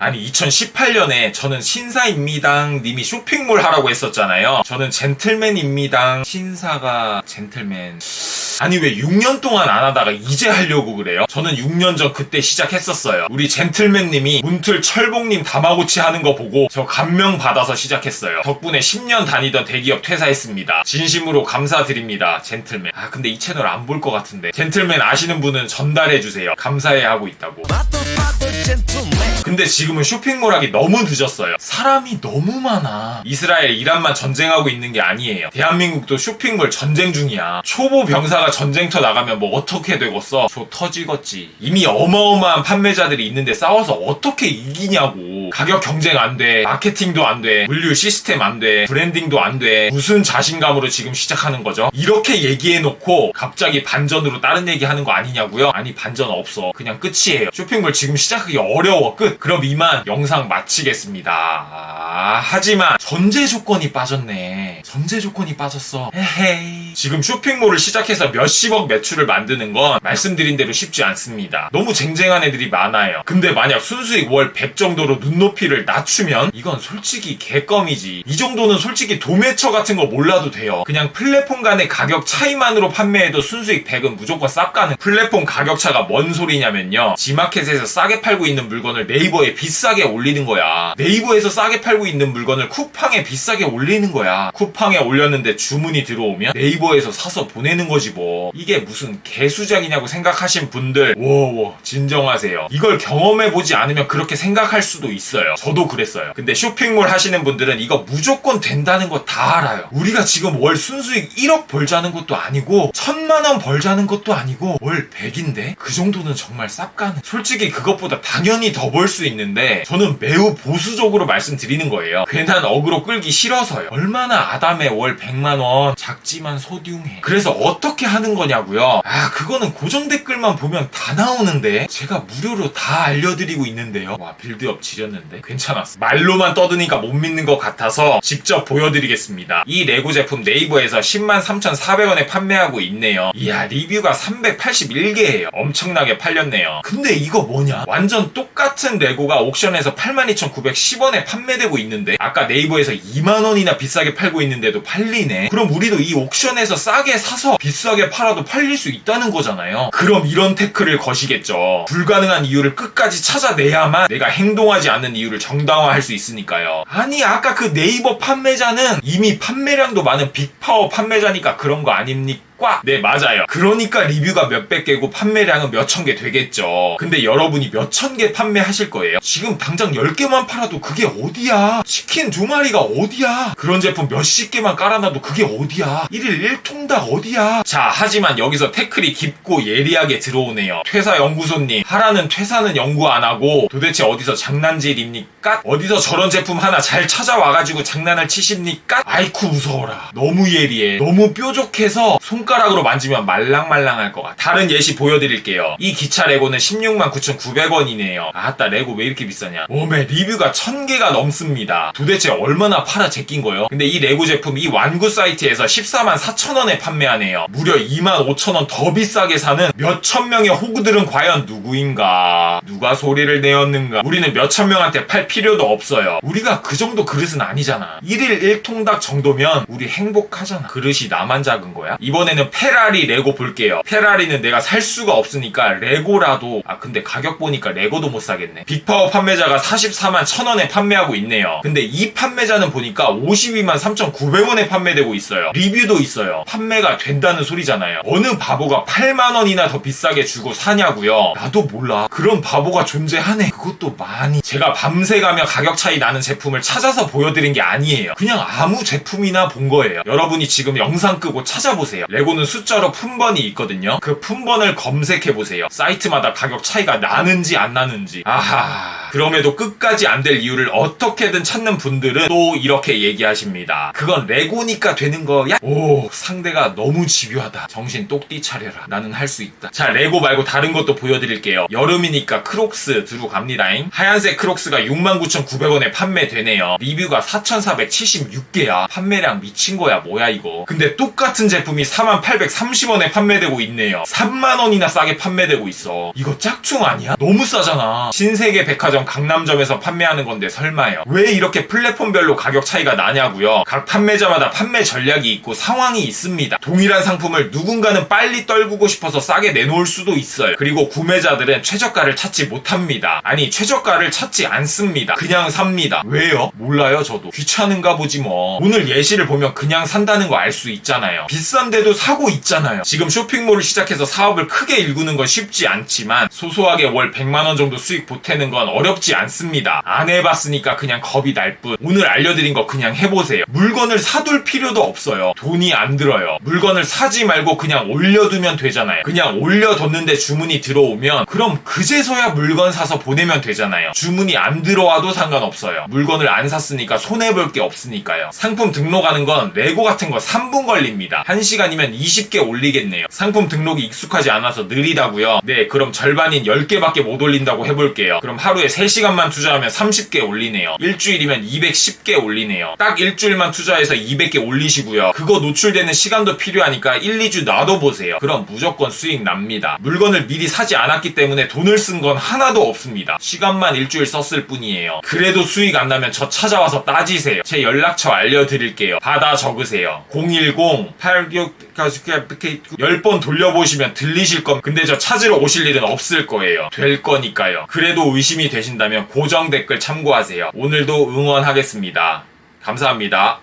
아니 2018년에 저는 신사입니다 님이 쇼핑몰 하라고 했었잖아요. 저는 젠틀맨입니다. 신사가 젠틀맨. 아니 왜 6년 동안 안 하다가 이제 하려고 그래요? 저는 6년 전 그때 시작했었어요. 우리 젠틀맨님이 문틀 철봉님 다마고치 하는 거 보고 저 감명 받아서 시작했어요. 덕분에 10년 다니던 대기업 퇴사했습니다. 진심으로 감사드립니다. 젠틀맨. 아 근데 이 채널 안 볼 것 같은데. 젠틀맨 아시는 분은 전달해 주세요. 감사해 하고 있다고. 근데 지금은 쇼핑몰 하기 너무 늦었어요. 사람이 너무 많아. 이스라엘, 이란만 전쟁하고 있는 게 아니에요. 대한민국도 쇼핑몰 전쟁 중이야. 초보 병사가 전쟁터 나가면 뭐 어떻게 되겠어? 저 터지겠지. 이미 어마어마한 판매자들이 있는데 싸워서 어떻게 이기냐고. 가격 경쟁 안 돼. 마케팅도 안 돼. 물류 시스템 안 돼. 브랜딩도 안 돼. 무슨 자신감으로 지금 시작하는 거죠? 이렇게 얘기해놓고 갑자기 반전으로 다른 얘기 하는 거 아니냐고요? 아니 반전 없어. 그냥 끝이에요. 쇼핑몰 지금 시작하기 어려워. 끝. 그럼 이만 영상 마치겠습니다. 아, 하지만 전제 조건이 빠졌네. 전제 조건이 빠졌어. 헤헤이. 지금 쇼핑몰을 시작해서 몇십억 매출을 만드는 건 말씀드린 대로 쉽지 않습니다. 너무 쟁쟁한 애들이 많아요. 근데 만약 순수익 월 100 정도로 눈높이를 낮추면 이건 솔직히 개껌이지. 이 정도는 솔직히 도매처 같은 거 몰라도 돼요. 그냥 플랫폼 간의 가격 차이만으로 판매해도 순수익 100은 무조건 쌉 가는. 플랫폼 가격 차가 뭔 소리냐면요. 지마켓에서 싸게 팔고 있는 물건을 네이버에 비싸게 올리는 거야. 네이버에서 싸게 팔고 있는 물건을 쿠팡에 비싸게 올리는 거야. 쿠팡에 올렸는데 주문이 들어오면 네이버 에서 사서 보내는 거지 뭐. 이게 무슨 개수작이냐고 생각하신 분들, 워워, 진정하세요. 이걸 경험해보지 않으면 그렇게 생각할 수도 있어요. 저도 그랬어요. 근데 쇼핑몰 하시는 분들은 이거 무조건 된다는 거 다 알아요. 우리가 지금 월 순수익 1억 벌자는 것도 아니고, 천만 원 벌자는 것도 아니고, 월 100인데? 그 정도는 정말 쌉가는. 솔직히 그것보다 당연히 더 벌 수 있는데, 저는 매우 보수적으로 말씀드리는 거예요. 괜한 어그로 끌기 싫어서요. 얼마나 아담해 월 100만 원, 작지만 소중해. 그래서 어떻게 하는 거냐고요? 아, 그거는 고정 댓글만 보면 다 나오는데, 제가 무료로 다 알려드리고 있는데요. 와, 빌드업 지렸는데? 괜찮았어. 말로만 떠드니까 못 믿는 것 같아서 직접 보여드리겠습니다. 이 레고 제품 네이버에서 10만 3,400원에 판매하고 있네요. 이야, 리뷰가 381개예요. 엄청나게 팔렸네요. 근데 이거 뭐냐? 완전 똑 같은 레고가 옥션에서 82,910원에 판매되고 있는데 아까 네이버에서 2만 원이나 비싸게 팔고 있는데도 팔리네. 그럼 우리도 이 옥션에서 싸게 사서 비싸게 팔아도 팔릴 수 있다는 거잖아요. 그럼 이런 태클을 거시겠죠. 불가능한 이유를 끝까지 찾아내야만 내가 행동하지 않는 이유를 정당화할 수 있으니까요. 아니 아까 그 네이버 판매자는 이미 판매량도 많은 빅파워 판매자니까 그런 거 아닙니까? 꽉! 네, 맞아요. 그러니까 리뷰가 몇백 개고 판매량은 몇천 개 되겠죠. 근데 여러분이 몇천 개 판매하실 거예요. 지금 당장 10개만 팔아도 그게 어디야? 치킨 두 마리가 어디야? 그런 제품 몇십 개만 깔아놔도 그게 어디야? 1일 1통닭 어디야? 자, 하지만 여기서 태클이 깊고 예리하게 들어오네요. 퇴사 연구소님, 하라는 퇴사는 연구 안 하고 도대체 어디서 장난질입니까? 어디서 저런 제품 하나 잘 찾아와가지고 장난을 치십니까? 아이쿠 무서워라. 너무 예리해. 너무 뾰족해서 손 가락으로 만지면 말랑말랑할 것 같아. 다른 예시 보여드릴게요. 이 기차 레고는 16만 9,900원이네요. 아따 레고 왜 이렇게 비싸냐? 오메 리뷰가 1000개가 넘습니다. 도대체 얼마나 팔아 제낀 거요? 근데 이 레고 제품 이 완구 사이트에서 14만 4천원에 판매하네요. 무려 2만 5천원 더 비싸게 사는 몇천 명의 호구들은 과연 누구인가? 누가 소리를 내었는가? 우리는 몇천 명한테 팔 필요도 없어요. 우리가 그 정도 그릇은 아니잖아. 1일 1통닭 정도면 우리 행복하잖아. 그릇이 나만 작은 거야? 이번에는 페라리 레고 볼게요. 페라리는 내가 살 수가 없으니까 레고라도 아 근데 가격 보니까 레고도 못 사겠네. 빅파워 판매자가 44만 1000원에 판매하고 있네요. 근데 이 판매자는 보니까 52만 3,900원에 판매되고 있어요. 리뷰도 있어요. 판매가 된다는 소리잖아요. 어느 바보가 8만 원이나 더 비싸게 주고 사냐고요? 나도 몰라. 그런 바보가 존재하네. 그것도 많이. 제가 밤새 가며 가격 차이 나는 제품을 찾아서 보여드린 게 아니에요. 그냥 아무 제품이나 본 거예요. 여러분이 지금 영상 끄고 찾아보세요. 레고 는 숫자로 품번이 있거든요. 그 품번을 검색해 보세요. 사이트마다 가격 차이가 나는지 안 나는지. 아하. 그럼에도 끝까지 안 될 이유를 어떻게든 찾는 분들은 또 이렇게 얘기하십니다. 그건 레고니까 되는 거야? 오, 상대가 너무 집요하다. 정신 똑띠 차려라. 나는 할 수 있다. 자, 레고 말고 다른 것도 보여드릴게요. 여름이니까 크록스 들어갑니다잉. 하얀색 크록스가 69,900원에 판매되네요. 리뷰가 4,476개야. 판매량 미친 거야, 뭐야 이거. 근데 똑같은 제품이 7830원에 판매되고 있네요. 3만원이나 싸게 판매되고 있어. 이거 짝퉁 아니야? 너무 싸잖아. 신세계 백화점 강남점에서 판매하는 건데 설마요. 왜 이렇게 플랫폼별로 가격 차이가 나냐고요. 각 판매자마다 판매 전략이 있고 상황이 있습니다. 동일한 상품을 누군가는 빨리 떨구고 싶어서 싸게 내놓을 수도 있어요. 그리고 구매자들은 최저가를 찾지 못합니다. 아니 최저가를 찾지 않습니다. 그냥 삽니다. 왜요? 몰라요 저도. 귀찮은가 보지 뭐. 오늘 예시를 보면 그냥 산다는 거 알 수 있잖아요. 비싼데도 사고 있잖아요. 지금 쇼핑몰을 시작해서 사업을 크게 일구는 건 쉽지 않지만 소소하게 월 100만 원 정도 수익 보태는 건 어렵 지 않습니다. 안 해봤으니까 그냥 겁이 날 뿐. 오늘 알려드린 거 그냥 해보세요. 물건을 사둘 필요도 없어요. 돈이 안 들어요. 물건을 사지 말고 그냥 올려두면 되잖아요. 그냥 올려뒀는데 주문이 들어오면 그럼 그제서야 물건 사서 보내면 되잖아요. 주문이 안 들어와도 상관없어요. 물건을 안 샀으니까 손해볼 게 없으니까요. 상품 등록하는 건 레고 같은 거 3분 걸립니다. 1시간이면 20개 올리겠네요. 상품 등록이 익숙하지 않아서 느리다고요. 네, 그럼 절반인 10개밖에 못 올린다고 해볼게요. 그럼 하루에 3시간만 투자하면 30개 올리네요. 일주일이면 210개 올리네요. 딱 일주일만 투자해서 200개 올리시고요. 그거 노출되는 시간도 필요하니까 1, 2주 놔둬보세요. 그럼 무조건 수익 납니다. 물건을 미리 사지 않았기 때문에 돈을 쓴 건 하나도 없습니다. 시간만 일주일 썼을 뿐이에요. 그래도 수익 안 나면 저 찾아와서 따지세요. 제 연락처 알려드릴게요. 받아 적으세요. 010-86 10번 돌려보시면 들리실 겁니다. 근데 저 찾으러 오실 일은 없을 거예요. 될 거니까요. 그래도 의심이 되 신다면 고정 댓글 참고하세요. 오늘도 응원하겠습니다. 감사합니다.